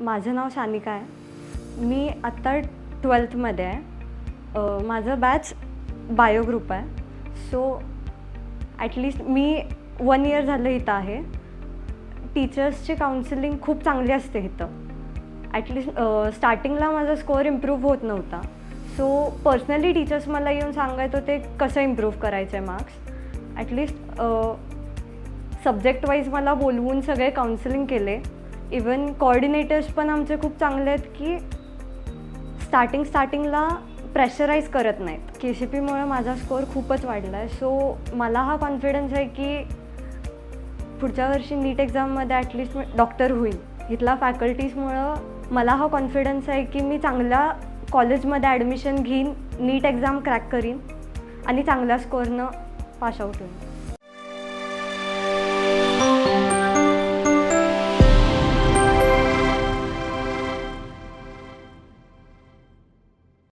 माझं नाव सानिका आहे. मी आत्ता ट्वेल्थमध्ये आहे. माझं बॅच बायो ग्रुप आहे. सो ॲटलिस्ट मी वन इयर झालं इथं आहे. टीचर्सची काउन्सिलिंग खूप चांगली असते इथं. ॲटलिस्ट स्टार्टिंगला माझा स्कोअर इम्प्रूव्ह होत नव्हता. सो पर्सनली टीचर्स मला येऊन सांगायचं ते कसं इम्प्रूव्ह करायचं आहे मार्क्स ॲटलिस्ट सब्जेक्ट वाईज मला बोलवून सगळे काउन्सिलिंग केले. इवन कॉर्डिनेटर्स पण आमचे खूप चांगले आहेत की स्टार्टिंग स्टार्टिंगला प्रेशराईज करत नाहीत. के सी पीमुळे माझा स्कोअर खूपच वाढला आहे सो मला हा कॉन्फिडन्स आहे की पुढच्या वर्षी नीट एक्झाममध्ये ॲटलिस्ट डॉक्टर होईल इथला फॅकल्टीजमुळं मला हा कॉन्फिडन्स आहे की मी चांगल्या कॉलेजमध्ये ॲडमिशन घेईन नीट एक्झाम क्रॅक करीन आणि चांगल्या स्कोअरनं पास आऊट होईन.